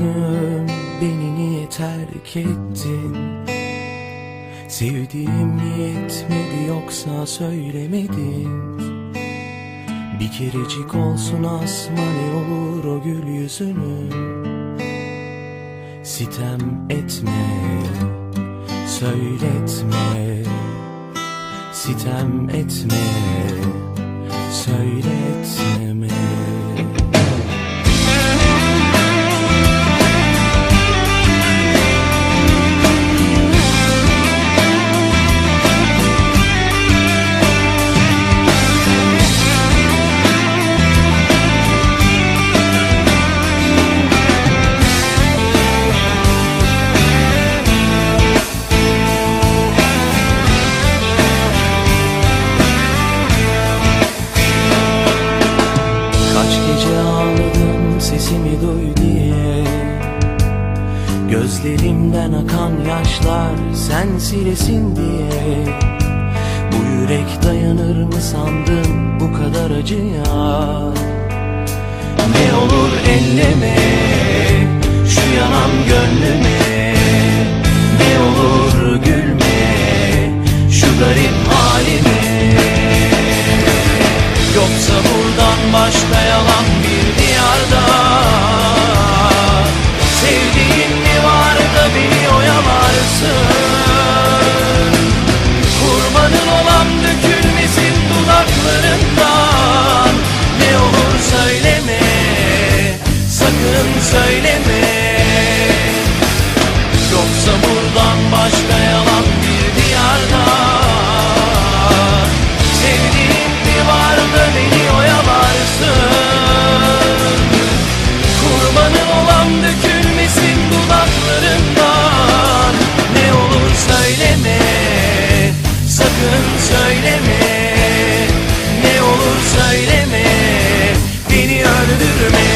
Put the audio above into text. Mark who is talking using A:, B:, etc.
A: Gözüm beni niye terk ettin? Sevdiğim yetmedi yoksa söylemedin Bir kerecik olsun asma ne olur o gül yüzünü. Sitem etme, söyletme. Sitem etme, söyletme. Gözlerimden akan yaşlar sen silesin diye. Bu yürek dayanır mı sandın bu kadar acıya? Ne olur elleme şu yanan gönlüme yanlarımdan Ne olur söyleme Sakın söyleme. Ne olur söyleme Beni öldürme.